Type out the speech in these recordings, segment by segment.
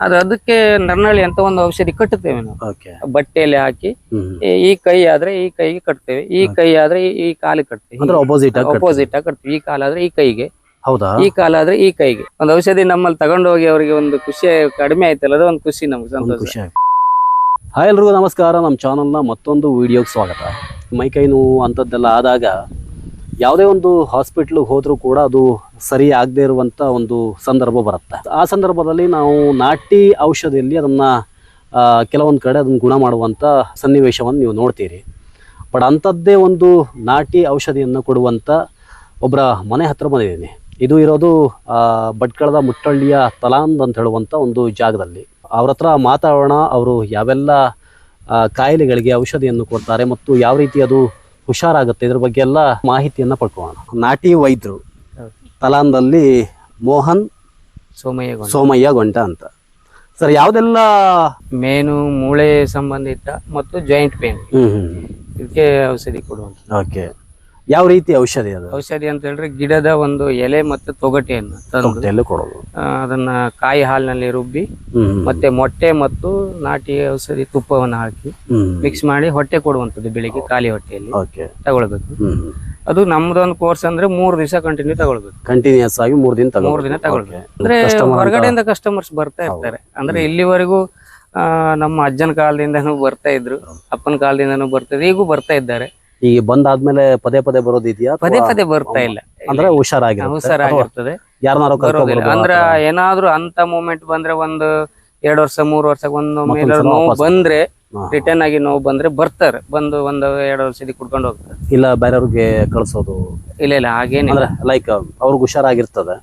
ಅದು ಅದಕ್ಕೆ ನರ್ನಳಿ ಅಂತ ಒಂದು ಔಷಧಿ ಕಟ್ಟುತ್ತೇವೆ ನಾವು. ಬಟ್ಟೆಯಲ್ಲಿ ಹಾಕಿ ಈ- ಕೈ ಆದ್ರೆ ಈ ಕೈಗೆ ಕಟ್ತೇವೆ. ಈ ಕೈ ಆದ್ರೆ ಈ- ಕಾಲಿಗೆ ಕಟ್ತೇವೆ. ಅಪೋಸಿಟ್ ಆಗಿ ಕಟ್ತೇವೆ. ಈ ಕಾಲಾದ್ರೆ ಈ ಕೈಗೆ. ಹೌದಾ? ಈ ಕಾಲ ಆದ್ರೆ ಈ ಕೈಗೆ. ಒಂದು ಔಷಧಿ ನಮ್ಮಲ್ಲಿ ತಗೊಂಡು ಹೋಗಿ ಅವರಿಗೆ ಒಂದು ಖುಷಿ ಕಡಿಮೆ ಆಯ್ತಲ್ಲ ಅದು ಒಂದು ಖುಷಿ ನಮ್ಗೆ ಸಂತೋಷ. ಹಾಯ್ ಎಲ್ರಿಗೂ ನಮಸ್ಕಾರ. ನಮ್ಮ ಚಾನಲ್ನ ಮತ್ತೊಂದು ವಿಡಿಯೋಗೆ ಸ್ವಾಗತ. ಮೈಕೈ ನೋವು ಅಂಥದ್ದೆಲ್ಲ ಆದಾಗ ಯಾವುದೇ ಒಂದು ಹಾಸ್ಪಿಟ್ಲಿಗೆ ಹೋದರೂ ಕೂಡ ಅದು ಸರಿ ಆಗದೆ ಇರುವಂಥ ಒಂದು ಸಂದರ್ಭ ಬರುತ್ತೆ. ಆ ಸಂದರ್ಭದಲ್ಲಿ ನಾವು ನಾಟಿ ಔಷಧಿಯಲ್ಲಿ ಅದನ್ನು ಕೆಲವೊಂದು ಕಡೆ ಅದನ್ನು ಗುಣ ಮಾಡುವಂಥ ಸನ್ನಿವೇಶವನ್ನು ನೀವು ನೋಡ್ತೀರಿ. ಬಟ್ ಅಂಥದ್ದೇ ಒಂದು ನಾಟಿ ಔಷಧಿಯನ್ನು ಕೊಡುವಂಥ ಒಬ್ಬರ ಮನೆ ಹತ್ರ ಬಂದಿದ್ದೀನಿ. ಇದು ಇರೋದು ಭಟ್ಕಳದ ಮುಟ್ಟಳ್ಳಿಯ ತಲಾಂದ್ ಅಂತ ಹೇಳುವಂಥ ಒಂದು ಜಾಗದಲ್ಲಿ. ಅವ್ರ ಹತ್ರ ಮಾತಾಡೋಣ, ಅವರು ಯಾವೆಲ್ಲ ಕಾಯಿಲೆಗಳಿಗೆ ಔಷಧಿಯನ್ನು ಕೊಡ್ತಾರೆ ಮತ್ತು ಯಾವ ರೀತಿ ಅದು ಹುಷಾರಾಗುತ್ತೆ, ಇದ್ರ ಬಗ್ಗೆ ಎಲ್ಲ ಮಾಹಿತಿಯನ್ನು ಪಡ್ಕೊಳ್ಳೋಣ. ನಾಟಿ ವೈದ್ಯರು ತಲಾಂದಲ್ಲಿ ಮೋಹನ್ ಸೋಮಯ್ಯ. ಸೋಮಯ್ಯ ಗೊಂಟ ಅಂತ. ಸರ್ ಯಾವುದೆಲ್ಲ ಮೇನು ಮೂಳೆ ಸಂಬಂಧಿತ ಮತ್ತು ಜಾಯಿಂಟ್ ಪೇನ್ ಇದಕ್ಕೆ ಔಷಧಿ ಕೊಡುವಂತ ಓಕೆ. ಯಾವ ರೀತಿ ಔಷಧಿ ಅದು? ಔಷಧಿ ಅಂತ ಹೇಳಿದ್ರೆ ಗಿಡದ ಒಂದು ಎಲೆ ಮತ್ತೆ ತೊಗಟೆಯನ್ನು ತಂದು ಕೊಡೋದು. ಆ, ಅದನ್ನ ಕಾಯಿ ಹಾಲಿನಲ್ಲಿ ರುಬ್ಬಿ ಹ್ಮ್ ಮತ್ತೆ ಮೊಟ್ಟೆ ಮತ್ತು ನಾಟಿ ಔಷಧಿ ತುಪ್ಪವನ್ನು ಹಾಕಿ ಹ್ಮ್ ಮಿಕ್ಸ್ ಮಾಡಿ ಹೊಟ್ಟೆ ಕೊಡುವಂಥದ್ದು ಬೆಳಿಗ್ಗೆ ಖಾಲಿ ಹೊಟ್ಟೆಯಲ್ಲಿ. ಓಕೆ. ತಗೊಳ್ಬೇಕು. ಅದು ಅದು ನಮ್ದೊಂದು ಕೋರ್ಸ್ ಅಂದ್ರೆ ಮೂರು ದಿವಸ ಕಂಟಿನ್ಯೂ ತಗೊಳ್ಬೇಕು. ಕಂಟಿನ್ಯೂಸ್ ಆಗಿ ಮೂರ್ ದಿನ ತಗೋ ಮೂರು ದಿನ ತಗೊಳ್ಬೇಕು. ಅಂದ್ರೆ ಹೊರಗಡೆಯಿಂದ ಕಸ್ಟಮರ್ಸ್ ಬರ್ತಾ ಇರ್ತಾರೆ. ಅಂದ್ರೆ ಇಲ್ಲಿವರೆಗೂ ಆ, ನಮ್ಮ ಅಜ್ಜನ ಕಾಲದಿಂದನೂ ಬರ್ತಾ ಇದ್ರು ಅಪ್ಪನ ಕಾಲದಿಂದನೂ ಬರ್ತಾ ಈಗೂ ಬರ್ತಾ ಇದ್ದಾರೆ. ಈಗ ಬಂದಾದ್ಮೇಲೆ ಪದೇ ಪದೇ ಬರೋದಿದೆಯಾ ಪದೇ ಪದೇ ಬರ್ತಾ ಇಲ್ಲ? ಅಂದ್ರೆ ಹುಷಾರಾಗಿ ಹುಷಾರಾಗಿರ್ತದೆ. ಯಾರನ್ನಾರು ಅಂದ್ರ ಏನಾದ್ರೂ ಅಂತ ಮೂಮೆಂಟ್ ಬಂದ್ರೆ ಒಂದು ಎರಡ್ ವರ್ಷ ಮೂರ್ ವರ್ಷ ಒಂದು ನೋವು ಬಂದ್ರೆ. ರಿಟರ್ನ್ ಆಗಿ ನೋವು ಬಂದ್ರೆ ಬರ್ತಾರೆ. ಬಂದು ಒಂದು ಎರಡು ವರ್ಷದ ಕುಡ್ಕೊಂಡು ಹೋಗ್ತಾರೆ. ಇಲ್ಲ ಬೇರೆಯವ್ರಿಗೆ ಕಳ್ಸೋದು? ಇಲ್ಲ ಇಲ್ಲ ಹಾಗೇನಿಲ್ಲ. ಲೈಕ್ ಅವ್ರಿಗೆ ಹುಷಾರಾಗಿರ್ತದೆ.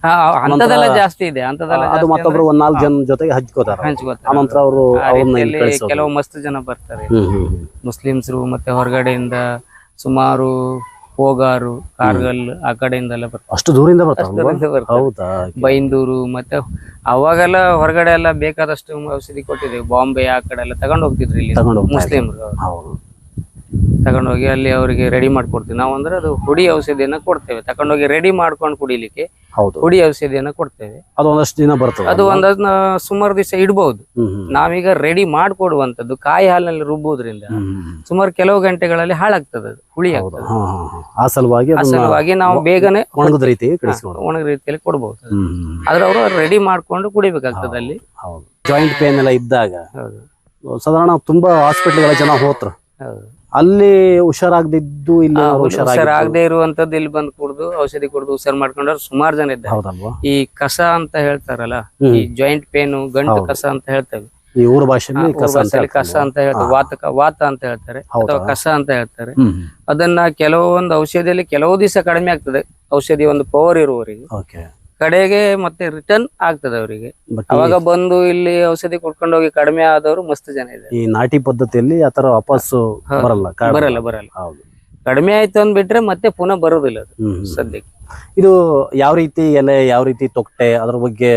ಅಂತದೆಲ್ಲ ಜಾಸ್ತಿ ಇದೆ. ಅಂತದೆಲ್ಲ ಅದು ಮತ್ತೊಬ್ರು ಒಂದ್ ನಾಲ್ಕು ಜನ ಜೊತೆಗೆ ಹಂಚ್ಕೋತಾರ. ಆನಂತರ ಅವರು ಕೆಲವು ಮಸ್ತ್ ಜನ ಬರ್ತಾರೆ. ಮುಸ್ಲಿಮ್ಸ್ರು ಮತ್ತೆ ಹೊರಗಡೆಯಿಂದ ಸುಮಾರು ಹೋಗಾರು ಕಾರ್ಗಲ್ ಆ ಕಡೆಯಿಂದೆಲ್ಲ ಬರ್ತಾರೆ. ಅಷ್ಟು ದೂರಿಂದ ಬರ್ತಾರ. ಹೌದಾ? ಬೈಂದೂರು ಮತ್ತೆ ಅವಾಗೆಲ್ಲ ಹೊರಗಡೆ ಎಲ್ಲ ಬೇಕಾದಷ್ಟು ಔಷಧಿ ಕೊಟ್ಟಿದ್ದೇವೆ. ಬಾಂಬೆ ಆ ಕಡೆ ಎಲ್ಲ ತಗೊಂಡು ಹೋಗ್ತಿದ್ರು ಇಲ್ಲಿ ಮುಸ್ಲಿಂ ಮುಸ್ಲಿಮ್ರು. ತಗೊಂಡೋಗಿ ಅಲ್ಲಿ ಅವರಿಗೆ ರೆಡಿ ಮಾಡ್ಕೊಡ್ತೀವಿ. ನಾವು ಅಂದ್ರೆ ಅದು ಹುಡಿ ಔಷಧಿಯನ್ನ ಕೊಡ್ತೇವೆ. ತಗೊಂಡೋಗಿ ರೆಡಿ ಮಾಡ್ಕೊಂಡು ಕುಡಿಲಿಕ್ಕೆ ಹೌದು. ಹುಡಿ ಔಷಧಿಯನ್ನ ಕೊಡ್ತೇವೆ. ಅದು ಒಂದಷ್ಟು ದಿನ ಬರ್ತದೆ. ಅದು ಒಂದನ್ನ ಸುಮಾರು ದಿವಸ ಇಡ್ಬಹುದು ನಾವೀಗ ರೆಡಿ ಮಾಡ್ಕೊಡುವಂತದ್ದು ಕಾಯಿ ಹಾಲಿನಲ್ಲಿ ರುಬ್ಬುವುದ್ರಿಂದ. ಸುಮಾರು ಕೆಲವು ಗಂಟೆಗಳಲ್ಲಿ ಹಾಳಾಗ್ತದೆ ಅದು ಹುಳಿ ಆಗ್ತದೆ. ಆ ಸಲುವಾಗಿ ಆ ಸಲುವಾಗಿ ನಾವು ಬೇಗನೆ ಒಣಗದ ರೀತಿ ಒಣಗ ರೀತಿಯಲ್ಲಿ ಕೊಡಬಹುದು. ಆದ್ರೆ ಅವರು ರೆಡಿ ಮಾಡ್ಕೊಂಡು ಕುಡಿಬೇಕಾಗ್ತದೆ ಅಲ್ಲಿ. ಜಾಯಿಂಟ್ ಪೇನ್ ಎಲ್ಲ ಇದ್ದಾಗ ಸಾಧಾರಣ ತುಂಬಾ ಹಾಸ್ಪಿಟಲ್ ಜನ ಹೋತ್ರ. ಹೌದು. ಅಲ್ಲಿ ಹುಷಾರಾಗದಿದ್ದು ಇಲ್ಲಿ ಹುಷಾರಾಗದೆ ಇರುವಂತದ್ದು ಇಲ್ಲಿ ಬಂದು ಕುಡ್ದು ಔಷಧಿ ಕುಡ್ದು ಹುಷಾರ್ ಮಾಡ್ಕೊಂಡ್ರೆ ಸುಮಾರು ಜನ ಇದ್ದಾರೆ. ಹೌದಲ್ವಾ? ಈ ಕಸ ಅಂತ ಹೇಳ್ತಾರಲ್ಲ ಈ ಜಾಯಿಂಟ್ ಪೇನು ಗಂಟು. ಕಸ ಅಂತ ಹೇಳ್ತೇವೆ. ಈ ಊರ ಭಾಷೆಯಲ್ಲಿ ಕಸ ಅಂತ ಹೇಳ್ತಾರೆ. ವಾತಕ ವಾತ ಅಂತ ಹೇಳ್ತಾರೆ ಅಥವಾ ಕಸ ಅಂತ ಹೇಳ್ತಾರೆ. ಅದನ್ನ ಕೆಲವೊಂದು ಔಷಧಿಯಲ್ಲಿ ಕೆಲವು ದಿವಸ ಕಡಿಮೆ ಆಗ್ತದೆ. ಔಷಧಿ ಒಂದು ಪವರ್ ಇರುವವರಿಗೆ. ಕಡೆಗೆ ಮತ್ತೆ ರಿಟರ್ನ್ ಆಗ್ತದೆ ಅವರಿಗೆ. ಅವಾಗ ಬಂದು ಇಲ್ಲಿ ಔಷಧಿ ಕೊಟ್ಕೊಂಡು ಹೋಗಿ ಕಡಿಮೆ ಆದವರು ಮಸ್ತ್ ಜನ ಇದ್ದಾರೆ. ಈ ನಾಟಿ ಪದ್ಧತಿಯಲ್ಲಿ ಆತರ ವಾಪಸ್ಸು ಹೌದು. ಬರಲ್ಲ ಕಾರಣ. ಬರಲ್ಲ ಬರಲ್ಲ. ಹೌದು. ಕಡಿಮೆ ಆಯ್ತು ಅಂದ್ಬಿಟ್ರೆ ಮತ್ತೆ ಪುನಃ ಬರೋದಿಲ್ಲ ಅದು ಹ್ಮ್ ಹ್ಮ್. ಸದ್ಯಕ್ಕೆ. ಇದು ಯಾವ ರೀತಿ ಎಲೆ ಯಾವ ರೀತಿ ತೊಟ್ಟೆ ಅದ್ರ ಬಗ್ಗೆ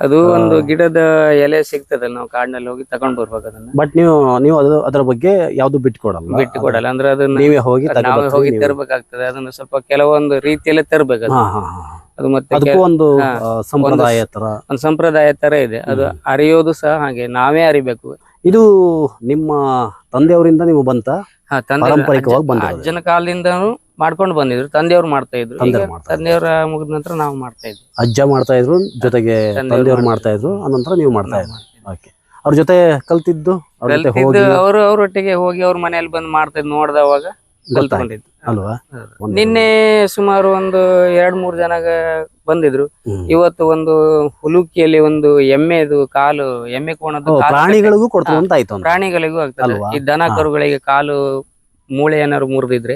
ಅದು ಒಂದು ಗಿಡದ ಎಲೆ ಸಿಗ್ತದಲ್ಲ ನಾವು ಕಾಡಿನಲ್ಲಿ ಹೋಗಿ ತಗೊಂಡ್ ಬರ್ಬೇಕು ಅದನ್ನ. ಬಟ್ ನೀವು ನೀವು ಅದು ಅದ್ರ ಬಗ್ಗೆ ಯಾವ್ದು ಬಿಟ್ಕೊಡಲ್ಲ? ಬಿಟ್ಟು ಕೊಡಲ್ಲ ಅಂದ್ರೆ ಅದನ್ನ ನೀವೇ ಹೋಗಿ ನಾವೇ ತಗೊಂಡ್ಬರ್ತೀರಿ ಹೋಗಿ ತರ್ಬೇಕಾಗ್ತದೆ ತರಬೇಕಾಗ್ತದೆ ಅದನ್ನ ಸ್ವಲ್ಪ ಕೆಲವೊಂದು ರೀತಿಯಲ್ಲೇ ತರ್ಬೇಕು ಹಾ ಹಾ ಹಾ. ಅದು ಮತ್ತೆ ಅದಕ್ಕೂ ಒಂದು ಹಾ. ಆ, ಸಂಪ್ರದಾಯ ತರ. ಒಂದು ಸಂಪ್ರದಾಯ ತರ ಇದೆ. ಅದು ಅರಿಯೋದು ಸಹ ಹಾಗೆ ನಾವೇ ಅರಿಬೇಕು. ಇದು ನಿಮ್ಮ ತಂದೆಯವರಿಂದ ನೀವು ಬಂತ? ಹಾ ತಂದೆ ಪಾರಂಪರಿಕವಾಗಿ ಬಂದಿರೋದು. ಅಜ್ಜನ ಕಾಲದಿಂದನೂ ಮಾಡ್ಕೊಂಡು ಬಂದಿದ್ರು. ತಂದೆಯವ್ರು ಮಾಡ್ತಾ ಇದ್ರು. ಈಗ ತಂದೆಯವ್ರು ಮಾಡ್ತಾ ಇದ್ರು. ತಂದೆಯವರ ಮುಗಿದ ನಂತರ ನಾವು ಮಾಡ್ತಾ ಇದ್ವಿ. ಅಜ್ಜ ಮಾಡ್ತಾ ಇದ್ರು ಜೊತೆಗೆ ತಂದೆಯವ್ರು ಮಾಡ್ತಾ ಇದ್ರು. ಅನಂತರ ನೀವು ಮಾಡ್ತಾ ಇದ್ರು. ಓಕೆ. ಅವ್ರ ಜೊತೆ ಕಲ್ತಿದ್ದು ಅವ್ರ ಜೊತೆ ಹೋಗಿ ಅವರು ಅವ್ರೊಟ್ಟಿಗೆ ಹೋಗಿ ಅವ್ರ ಮನೆಯಲ್ಲಿ ಬಂದು ಮಾಡ್ತಾ ಇದ್ ನೋಡ್ದವಾಗ ಕಲ್ತ್ಕೊಂಡಿದ್ದು. ಅಲ್ವಾ? ನಿನ್ನೆ ಸುಮಾರು ಒಂದು ಎರಡ್ ಮೂರ್ ಜನ ಬಂದಿದ್ರು. ಇವತ್ತು ಒಂದು ಹುಲುಕಿಯಲ್ಲಿ ಒಂದು ಎಮ್ಮೆದು ಕಾಲು ಎಮ್ಮೆ ಕೋಣದ್ದು ಕಾಲು ಪ್ರಾಣಿಗಳಿಗೂ ಅಂತ ಆಯ್ತು. ಪ್ರಾಣಿಗಳಿಗೂ ಆಗ್ತದೆ. ಈ ದನ ಕರುಗಳಿಗೆ ಕಾಲು ಮೂಳೆ ಏನಾದ್ರು ಮುರಿದಿದ್ರೆ.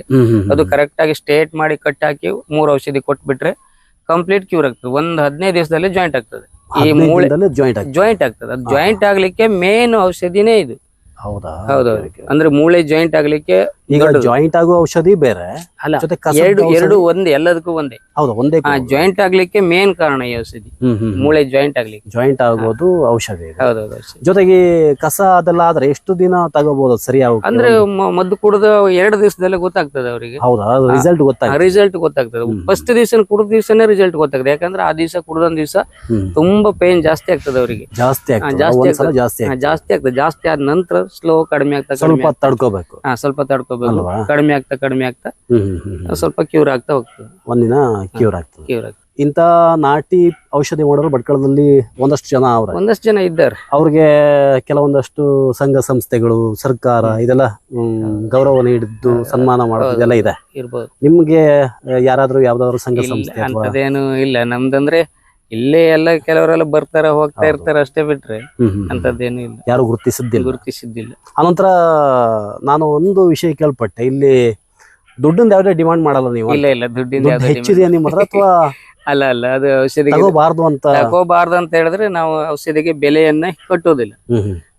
ಅದು ಕರೆಕ್ಟ್ ಆಗಿ ಸ್ಟೇಟ್ ಮಾಡಿ ಕಟ್ ಹಾಕಿ ಮೂರ್ ಔಷಧಿ ಕೊಟ್ಬಿಟ್ರೆ ಕಂಪ್ಲೀಟ್ ಕ್ಯೂರ್ ಆಗ್ತದೆ. ಒಂದ್ ಹದಿನೈದು ದಿವಸದಲ್ಲಿ ಜಾಯಿಂಟ್ ಆಗ್ತದೆ. ಈ ಮೂಳೆ ಜಾಯಿಂಟ್ ಜಾಯಿಂಟ್ ಆಗ್ತದೆ. ಜಾಯಿಂಟ್ ಆಗ್ಲಿಕ್ಕೆ ಮೇನ್ ಔಷಧಿನೇ ಇದು. ಹೌದಾ? ಹೌದೌದು ಅಂದ್ರೆ ಮೂಳೆ ಜಾಯಿಂಟ್ ಆಗ್ಲಿಕ್ಕೆ ಈಗ ಜಾಯಿಂಟ್ ಆಗುವ ಔಷಧಿ ಬೇರೆ ಅಲ್ಲ ಎರಡು ಎರಡು ಒಂದೇ ಎಲ್ಲದಕ್ಕೂ ಒಂದೇ. ಹೌದು ಒಂದೇ ಜಾಯಿಂಟ್ ಆಗ್ಲಿಕ್ಕೆ ಮೇನ್ ಕಾರಣ ಈ ಔಷಧಿ. ಮೂಳೆ ಜಾಯಿಂಟ್ ಆಗ್ಲಿಕ್ಕೆ. ಜಾಯಿಂಟ್ ಆಗೋದು ಔಷಧಿ. ಹೌದೌದು ಜೊತೆಗೆ ಕಸ ಅದೆಲ್ಲ ಆದ್ರೆ ಎಷ್ಟು ದಿನ ತಗೋಬಹುದು ಸರಿ? ಅಂದ್ರೆ ಮದ್ದು ಕುಡಿದ ಎರಡು ದಿವಸದಲ್ಲೇ ಗೊತ್ತಾಗ್ತದೆ ಅವರಿಗೆ. ಹೌದಾ? ರಿಸಲ್ಟ್ ಗೊತ್ತಾಗ ರಿಸಲ್ಟ್ ಗೊತ್ತಾಗ್ತದೆ. ಫಸ್ಟ್ ದಿವಸ ಕುಡಿದ ದಿವಸನೇ ರಿಸಲ್ಟ್ ಗೊತ್ತಾಗ್ತದೆ. ಯಾಕಂದ್ರೆ ಆ ದಿವಸ ಕುಡಿದೊಂದ್ ದಿವಸ ತುಂಬಾ ಪೇನ್ ಜಾಸ್ತಿ ಆಗ್ತದೆ ಅವರಿಗೆ. ಜಾಸ್ತಿ ಜಾಸ್ತಿ ಜಾಸ್ತಿ ಆಗ್ತದೆ. ಜಾಸ್ತಿ ಆದ ನಂತರ ಸ್ಲೋ ಕಡಿಮೆ ಆಗ್ತಾ ಸ್ವಲ್ಪ ತಡ್ಕೋಬೇಕು. ಹಾ ಸ್ವಲ್ಪ ತಡ್ಕೋಬೇಕು? ಕಡಿಮೆ ಆಗ್ತಾ ಕಡಿಮೆ ಆಗ್ತಾ. ಸ್ವಲ್ಪ ಕ್ಯೂರ್ ಆಗ್ತಾ ಹೋಗ್ತದೆ. ಒಂದಿನ ಕ್ಯೂರ್ ಆಗ್ತದೆ. ಕ್ಯೂರ್ ಆಗ್ತದೆ. ಇಂತ ನಾಟಿ ಔಷಧಿ ಮಾಡೋರು ಭಟ್ಕಳದಲ್ಲಿ ಒಂದಷ್ಟು ಜನ ಅವರು. ಒಂದಷ್ಟು ಜನ ಇದ್ದಾರೆ. ಅವ್ರಿಗೆ ಕೆಲವೊಂದಷ್ಟು ಸಂಘ ಸಂಸ್ಥೆಗಳು ಸರ್ಕಾರ ಇದೆಲ್ಲ ಗೌರವ ನೀಡಿದ್ದು ಸನ್ಮಾನ ಮಾಡೋದು ಇದೆಲ್ಲ ಇದೆ. ಇರ್ಬೋದು. ನಿಮ್ಗೆ ಯಾರಾದ್ರೂ ಯಾವ್ದಾದ್ರು ಸಂಘ ಸಂಸ್ಥೆ ಅದೇನು ಇಲ್ಲ. ನಮ್ದಂದ್ರೆ ಇಲ್ಲೇ ಎಲ್ಲ ಕೆಲವರೆಲ್ಲ ಬರ್ತಾರ ಹೋಗ್ತಾ ಇರ್ತಾರ ಅಷ್ಟೇ ಬಿಟ್ರೆ. ಅಂತದ್ದೇನು ಇಲ್ಲ. ಯಾರು ಗುರುತಿಸಿದ್ದಿಲ್ಲ. ಗುರುತಿಸಿದ್ದಿಲ್ಲ. ಆನಂತರ ನಾನು ಒಂದು ವಿಷಯ ಕೇಳ್ಪಟ್ಟೆ ಇಲ್ಲಿ ದುಡ್ಡಿಂದ ಯಾವ್ದೇ ಡಿಮಾಂಡ್ ಮಾಡಲ್ಲ ನೀವು ಇಲ್ಲ ಇಲ್ಲ ದುಡ್ಡಿಂದ ಹೆಚ್ಚಿದೆಯಾ ನಿಮ್ಮ ಹತ್ರ ಅಥವಾ ಅಲ್ಲ ಅಲ್ಲ ಅದು ಔಷಧಿಗೆ ತಗೋಬಾರ್ದು ಅಂತ? ತಗೋಬಾರ್ದು ಅಂತ ಹೇಳಿದ್ರೆ ನಾವು ಔಷಧಿಗೆ ಬೆಲೆಯನ್ನ ಕಟ್ಟೋದಿಲ್ಲ.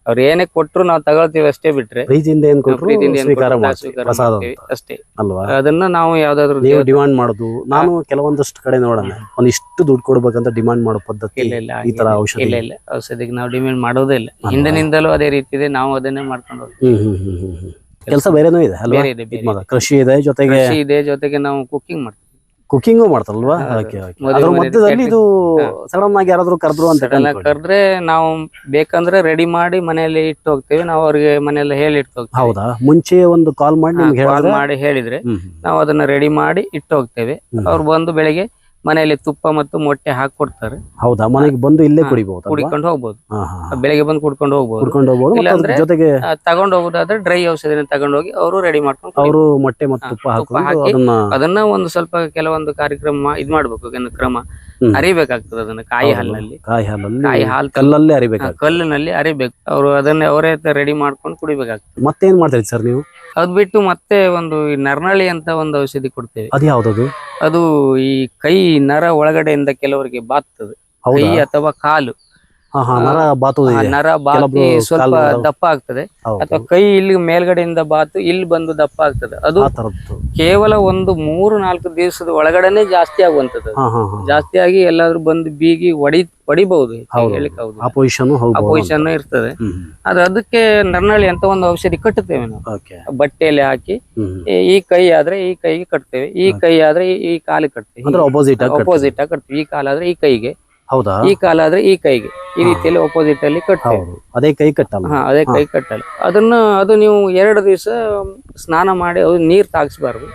ಅವ್ರು ಏನೇ ಕೊಟ್ರು ನಾವು ತಗೊಳ್ತೀವಿ ಅಷ್ಟೇ ಬಿಟ್ರೆ. ಪ್ರೀತಿಯಿಂದ ಏನ್ ಕೊಟ್ರು ಪ್ರೀತಿಯಿಂದ ಏನ್ ಸ್ವೀಕಾರ ಕೊಟ್ರು ನಾವು ಮಾಡ್ತೀವಿ ಸ್ವೀಕಾರ ಪ್ರಸಾದ ಮಾಡ್ತೀವಿ ಅಂತ. ಅಷ್ಟೇ. ಅಲ್ವಾ? ಅದನ್ನ ನಾವು ಯಾವ್ದಾದ್ರು ನೀವು ಡಿಮಾಂಡ್ ಮಾಡುದು. ನಾನು ಕೆಲವೊಂದಷ್ಟು ಕಡೆ ನೋಡೋಣ. ಒಂದಿಷ್ಟು ದುಡ್ಡು ಕೊಡ್ಬೇಕಂತ ಡಿಮಾಂಡ್ ಮಾಡೋ ಪದ್ಧತಿ ಇಲ್ಲ ಇಲ್ಲ ಈ ತರ. ಔಷಧಿ. ಇಲ್ಲ ಇಲ್ಲ. ಔಷಧಿಗೆ ನಾವು ಡಿಮಾಂಡ್ ಮಾಡೋದೇ ಇಲ್ಲ. ಹಿಂದಿನಿಂದಲೂ ಅದೇ ರೀತಿ ಇದೆ ನಾವು ಅದನ್ನೇ ಮಾಡ್ಕೊಂಡು ಹೋಗ್ತೀವಿ. ಹ್ಮ್ ಹ್ಮ್ ಹ್ಮ್ ಹ್ಮ್ ಹ್ಮ್. ಕೆಲಸ ಬೇರೆನೂ ಇದೆ ಅಲ್ವಾ? ಬೇರೆ ಇದೆ ಬೇರೆ ಇದ್ ಮಾತ್ರ. ಕೃಷಿ ಇದೆ ಜೊತೆಗೆ ಕೃಷಿ ಇದೆ ಜೊತೆಗೆ ನಾವು ಕುಕ್ಕಿಂಗ್ ಮಾಡ್ತೀವಿ. ಕುಕಿಂಗು ಮಾಡ್ತಾರಲ್ವಾ? ಓಕೆ ಓಕೆ ಮದುವೆ ಅದ್ರ ಮಧ್ಯದಲ್ಲಿ ಇದು ಸಡನ್ ಆಗಿ ಯಾರಾದ್ರೂ ಕರೆದ್ರು ಅಂತ ಸಡನ್ ಅನ್ಕೊಳ್ಳಿ. ಕರೆದ್ರೆ ನಾವು ಬೇಕಂದ್ರೆ ರೆಡಿ ಮಾಡಿ ಮನೆಯಲ್ಲಿ ಇಟ್ಟು ಹೋಗ್ತೇವೆ. ನಾವು ಅವ್ರಿಗೆ ಮನೆಯಲ್ಲ ಹೇಳಿ ಇಟ್ಟು ಹೋಗ್ತೇವೆ. ಹೌದಾ? ಮುಂಚೆ ಒಂದು ಕಾಲ್ ಮಾಡಿ ನಿಮ್ಗೆ ಕಾಲ್ ಹೇಳಿದ್ರೆ ಮಾಡಿ ಹೇಳಿದ್ರೆ ಹ್ಮ್ ಹ್ಮ್. ನಾವು ಅದನ್ನ ರೆಡಿ ಮಾಡಿ ಇಟ್ಟು ಹೋಗ್ತೇವೆ. ಹ್ಮ್. ಅವ್ರು ಬಂದು ಬೆಳಿಗ್ಗೆ ಮನೆಯಲ್ಲಿ ತುಪ್ಪ ಮತ್ತು ಮೊಟ್ಟೆ ಹಾಕೊಡ್ತಾರೆ ಹೌದಾ? ಮನೆಗೆ ಬಂದು ಇಲ್ಲೇ ಕುಡಿಬಹುದು ಕುಡಿಕೊಂಡು ಹೋಗ್ಬೋದು. ಬೆಳಿಗ್ಗೆ ಬಂದು ಕುಡ್ಕೊಂಡು ಹೋಗ್ಬಹುದು ಕುಡ್ಕೊಂಡು ಹೋಗ್ಬೋದು ಇಲ್ಲಾಂದ್ರೆ ಜೊತೆಗೆ ತಗೊಂಡು ತಗೊಂಡ್ ಹೋಗೋದಾದ್ರೆ ಡ್ರೈ ಔಷಧಿನ ತಗೊಂಡೋಗಿ ಅವರು ರೆಡಿ ಮಾಡ್ಕೊಂಡು ಕುಡಿ- ಅವರು ಮೊಟ್ಟೆ ಮತ್ತು ತುಪ್ಪ ಹಾಕಿ ಅದನ್ನ ಒಂದು ಸ್ವಲ್ಪ ಕೆಲವೊಂದು ಕಾರ್ಯಕ್ರಮ ಇದ್ ಮಾಡ್ಬೇಕು ಏನು ಕ್ರಮ. ಅರಿಬೇಕಾಗ್ತದೆ ಅದನ್ನ ಕಾಯಿ ಹಾಲಿನಲ್ಲಿ ಕಾಯಿ ಹಾಲಲ್ಲಿ ಕಾಯಿ ಹಾಲು ಕಲ್ಲಲ್ಲೇ ಅರಿಬೇಕು ಕಲ್ಲಿನಲ್ಲಿ ಅರಿಬೇಕು. ಅವರು ಅದನ್ನ ಅವರೇ ರೆಡಿ ಮಾಡ್ಕೊಂಡು ಕುಡಿಬೇಕಾಗ್ತದೆ. ಮತ್ತೇನ್ ಮಾಡ್ತೀರಿ ಸರ್ ನೀವು? ಅದ್ ಬಿಟ್ಟು ಮತ್ತೆ ಒಂದು ಈ ನರ್ನಳಿ ಅಂತ ಒಂದು ಔಷಧಿ ಕೊಡ್ತೇವೆ. ಅದು ಯಾವ್ದದು? ಅದು ಈ ಕೈ ನರ ಒಳಗಡೆಯಿಂದ ಕೆಲವರಿಗೆ ಬಾತ್ತದೆ ಕೈ ಅಥವಾ ಕಾಲು. ನರ ನರ ಬಾತಿ ಸ್ವಲ್ಪ ದಪ್ಪ ಆಗ್ತದೆ. ಅಥವಾ ಕೈ ಇಲ್ಲಿ ಮೇಲ್ಗಡೆಯಿಂದ ಬಾತು ಇಲ್ಲಿ ಬಂದು ದಪ್ಪ ಆಗ್ತದೆ. ಅದು ಕೇವಲ ಒಂದು ಮೂರು ನಾಲ್ಕು ದಿವಸದ ಒಳಗಡೆನೆ ಜಾಸ್ತಿ ಆಗುವಂತದ್ದು ಜಾಸ್ತಿ ಆಗಿ ಎಲ್ಲಾದ್ರೂ ಬಂದು ಬೀಗಿ ಒಡಿ ಹೊಡಿಬಹುದು ಅಪೋಸಿಷನ್ ಇರ್ತದೆ. ಅದು ಅದಕ್ಕೆ ನರ್ನಳ್ಳಿ ಅಂತ ಒಂದು ಔಷಧಿ ಕಟ್ಟುತ್ತೇವೆ ನಾವು. ಬಟ್ಟೆಯಲ್ಲಿ ಹಾಕಿ ಈ- ಕೈ ಆದ್ರೆ ಈ ಕೈಗೆ ಕಟ್ತೇವೆ. ಈ ಕೈ ಆದ್ರೆ ಈ- ಕಾಲಿಗೆ ಕಟ್ತೇವೆ. ಅಂದ್ರೆ ಅಪೋಸಿಟ್ ಆಗಿ ಕಟ್ತೇವೆ ಅಪೋಸಿಟ್ ಆಗಿ ಕಟ್ತೀವಿ. ಈ ಕಾಲಾದ್ರೆ ಈ ಕೈಗೆ. ಹೌದಾ? ಈ ಕಾಲ ಆದ್ರೆ ಈ ಕೈಗೆ. ಈ ರೀತಿಯಲ್ಲಿ ಅಪೋಸಿಟ್ ಅಲ್ಲಿ ಹೌದು. ಅದೇ ಕೈ ಕಟ್ಟಲ್ಲ. ಹಾ ಅದೇ ಕೈ ಕಟ್ಟಲ್ಲ. ಅದನ್ನ ಅದು ನೀವು ಎರಡು ದಿವಸ ಸ್ನಾನ ಮಾಡಿ ಅದು ನೀರ್ ತಾಗಿಸ್ಬಾರ್ದು.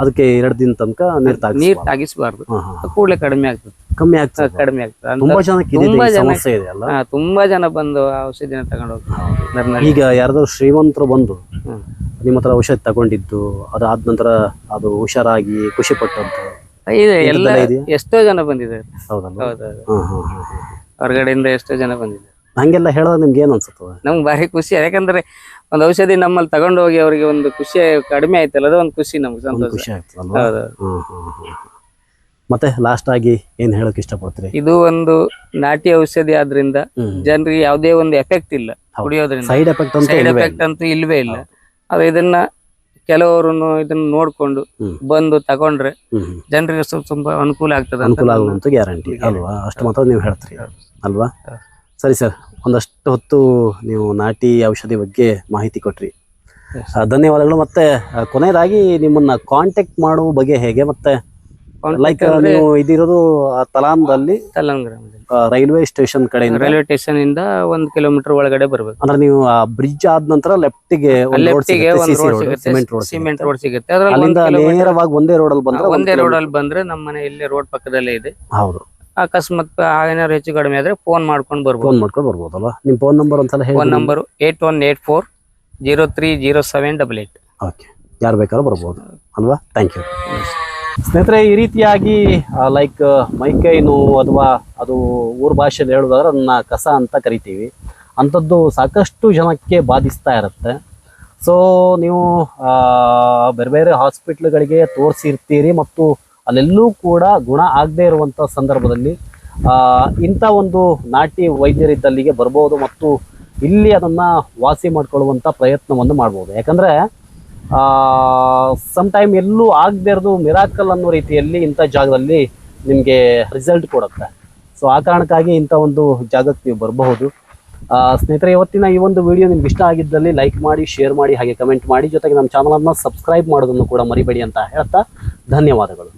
ಅದಕ್ಕೆ ಎರಡು ದಿನ ತನಕ ನೀರ್ ತಾಗಿಸಿ ನೀರ್ ತಾಗಿಸ್ಬಾರ್ದು. ಹಾ ಹಾ ಕೂಡಲೇ ಕಡಿಮೆ ಆಗ್ತದೆ. ಕಮ್ಮಿ ಆಗ್ತದೆ. ಕಡಿಮೆ ಆಗ್ತದೆ. ಅಂತ ತುಂಬಾ ಜನಕ್ಕೆ ಇದೆ ತುಂಬಾ ಈ ಜನ- ಸಮಸ್ಯೆ ಇದೆ ಅಲ್ಲ? ಹಾ, ತುಂಬಾ ಜನ ಬಂದು ಆ ಔಷಧಿನ ತಗೊಂಡು ಹೋಗ್ತಾರೆ. ಈಗ ಯಾರಾದ್ರೂ ಶ್ರೀಮಂತರು ಬಂದು ಹ್ಮ್. ನಿಮ್ಮ ಹತ್ರ ಔಷಧಿ ತಗೊಂಡಿದ್ದು ಅದಾದ ನಂತರ ಅದು ಹುಷಾರಾಗಿ ಖುಷಿ ಪಟ್ಟದ್ದು ಇದೆ ಎಲ್ಲ ಇಂಥದ್ದೆಲ್ಲ ಇದೆಯಾ? ಎಷ್ಟೋ ಜನ ಬಂದಿದ್ದಾರೆ. ಹೌದಲ್ಲ? ಹೌದೌದು. ಹಾ ಹಾ ಹಾ ಹಾ. ಹೊರಗಡೆಯಿಂದ ಎಷ್ಟೋ ಜನ ಬಂದಿದ್ದಾರೆ. ಹಂಗೆಲ್ಲ ಹೇಳಿದ್ರೆ ನಿಮ್ಗೆ ಏನ್ ಅನ್ಸುತ್ತದ? ನಮ್ಗೆ ಭಾರಿ ಖುಷಿ ಯಾಕಂದ್ರೆ ಒಂದು ಔಷಧಿ ನಮ್ಮಲ್ಲಿ ತಗೊಂಡು ಹೋಗಿ ಅವರಿಗೆ ಒಂದು ಖುಷಿ ಕಡಿಮೆ ಆಯ್ತಲ್ಲ ಅದು ಒಂದು ಖುಷಿ ನಮ್ಗೆ ಸಂತೋಷ. ಖುಷಿ ಹೌದು. ಮತ್ತೆ ಲಾಸ್ಟ್ ಆಗಿ ಏನ್ ಹೇಳಕ್ ಇಷ್ಟಪಡ್ತೀರಿ? ಇದು ಒಂದು ನಾಟಿ ಔಷಧಿ ಆದ್ರಿಂದ. ಜನರಿಗೆ ಯಾವುದೇ ಒಂದು ಎಫೆಕ್ಟ್ ಇಲ್ಲ ಹೌದು. ಕುಡಿಯೋದ್ರಿಂದ. ಸೈಡ್ ಎಫೆಕ್ಟ್ ಅಂತ ಸೈಡ್ ಇಲ್ವೇ ಎಫೆಕ್ಟ್ ಅಂತೂ ಇಲ್ವೇ ಇಲ್ಲ. ಅದು ಇದನ್ನ ಕೆಲವರು ಇದನ್ನ ನೋಡ್ಕೊಂಡು ಬಂದು ತಗೊಂಡ್ರೆ. ಜನರಿಗೆ ಸ್ವಲ್ಪ ತುಂಬಾ ಅನುಕೂಲ ಆಗ್ತದೆ ಅನುಕೂಲ ಆಗುವಂತ ಗ್ಯಾರಂಟಿ ಅಲ್ವಾ? ಅಷ್ಟು ಮಾತ್ರ ನೀವು ಹೇಳ್ತೀರಿ. ಅಲ್ವಾ. ಸರಿ ಸರ್ ಒಂದಷ್ಟು ಹೊತ್ತು ನೀವು ನಾಟಿ ಔಷಧಿ ಬಗ್ಗೆ ಮಾಹಿತಿ ಕೊಟ್ರಿ. ಧನ್ಯವಾದಗಳು. ಮತ್ತೆ ಕೊನೆಯದಾಗಿ ನಿಮ್ಮನ್ನ ಕಾಂಟ್ಯಾಕ್ಟ್ ಮಾಡುವ ಬಗ್ಗೆ ಹೇಗೆ? ಮತ್ತೆ ಲೈಕ್ ಅಂದ್ರೆ ನೀವು ಇದಿರೋದು ತಲಾಂದಲ್ಲಿ ತಲಂಗ್ ಗ್ರಾಮದಲ್ಲಿ. ರೈಲ್ವೆ ಸ್ಟೇಷನ್ ಕಡೆಯಿಂದ? ರೈಲ್ವೆ ಸ್ಟೇಷನ್ ಇಂದ ಒಂದ್ ಕಿಲೋಮೀಟರ್ ಒಳಗಡೆ ಬರ್ಬೇಕು. ಅಂದ್ರೆ ನೀವು ಆ ಬ್ರಿಡ್ಜ್ ಆದ ನಂತರ ಲೆಫ್ಟ್ಗೆ ಲೆಫ್ಟಿಗೆ ಒಂದು ರೋಡ್ ಸಿಗುತ್ತೆ ಸಿಮೆಂಟ್ ರೋಡ್ ಸಿಗುತ್ತೆ. ಅದ್ರಲ್ಲಿ ಅಲ್ಲಿಂದ ನೇರವಾಗಿ ಒಂದೇ ರೋಡ್ ಅಲ್ಲಿ ಬಂದ್ರೆ ಒಂದೇ ರೋಡ್ ಅಲ್ಲಿ ಬಂದ್ರೆ ನಮ್ಮ ಮನೆ ಇಲ್ಲೇ ರೋಡ್ ಪಕ್ಕದಲ್ಲೇ ಇದೆ. ಹೌದು. ಅಕಸ್ಮಾತ್ ಏನಾದ್ರು ಹೆಚ್ಚು ಕಡಿಮೆ ಆದ್ರೆ ಫೋನ್ ಮಾಡ್ಕೊಂಡು ಬರ್ಬೋದು. ಫೋನ್ ಮಾಡ್ಕೊಂಡು ಬರ್ಬೋದಲ್ಲ ನಿಮ್ ಫೋನ್ ನಂಬರ್ ಒಂದ್ಸಲ ಹೇಳಿ. Phone number eight one eight four zero three zero seven double eight okay ಯಾರು ಬೇಕಾದ್ರೂ ಬರ್ಬೋದು. ಅಲ್ವಾ? ಥ್ಯಾಂಕ್ ಯು ಸ್ನೇಹಿತರೆ, ಈ ರೀತಿಯಾಗಿ ಲೈಕ್ ಮೈಕೈ ನೋವು ಅಥವಾ ಅದು ಊರ ಭಾಷೆಯಲ್ಲಿ ಹೇಳೋದಾದ್ರೆ ಅದನ್ನ ಕಸ ಅಂತ ಕರಿತೀವಿ. ಅಂಥದ್ದು ಸಾಕಷ್ಟು ಜನಕ್ಕೆ ಬಾಧಿಸ್ತಾ ಇರುತ್ತೆ. ಸೊ ನೀವು ಬೇರೆ ಬೇರೆ ಹಾಸ್ಪಿಟ್ಲ್ಗಳಿಗೆ ತೋರಿಸಿರ್ತೀರಿ ಮತ್ತು ಅಲ್ಲೆಲ್ಲೂ ಕೂಡ ಗುಣ ಆಗದೇ ಇರುವಂಥ ಸಂದರ್ಭದಲ್ಲಿ ಇಂಥ ಒಂದು ನಾಟಿ ವೈದ್ಯರಿದ್ದಲ್ಲಿಗೆ ಬರ್ಬೋದು ಮತ್ತು ಇಲ್ಲಿ ಅದನ್ನು ವಾಸಿ ಮಾಡಿಕೊಳ್ಳುವಂಥ ಪ್ರಯತ್ನವನ್ನು ಮಾಡ್ಬೋದು. ಯಾಕಂದರೆ ಸಮ್ ಟೈಮ್ ಎಲ್ಲೂ ಆಗದೇ ಇರೋದು ಮಿರಾಕಲ್ ಅನ್ನೋ ರೀತಿಯಲ್ಲಿ ಇಂಥ ಜಾಗದಲ್ಲಿ ನಿಮಗೆ ರಿಸಲ್ಟ್ ಕೊಡುತ್ತೆ. ಸೊ ಆ ಕಾರಣಕ್ಕಾಗಿ ಇಂಥ ಒಂದು ಜಾಗಕ್ಕೆ ನೀವು ಬರಬಹುದು. ಸ್ನೇಹಿತರೆ, ಇವತ್ತಿನ ಈ ಒಂದು ವಿಡಿಯೋ ನಿಮ್ಗೆ ಇಷ್ಟ ಆಗಿದ್ದಲ್ಲಿ ಲೈಕ್ ಮಾಡಿ ಶೇರ್ ಮಾಡಿ, ಹಾಗೆ ಕಮೆಂಟ್ ಮಾಡಿ. ಜೊತೆಗೆ ನಮ್ಮ ಚಾನಲನ್ನು ಸಬ್ಸ್ಕ್ರೈಬ್ ಮಾಡೋದನ್ನು ಕೂಡ ಮರಿಬೇಡಿ ಅಂತ ಹೇಳ್ತಾ ಧನ್ಯವಾದಗಳು.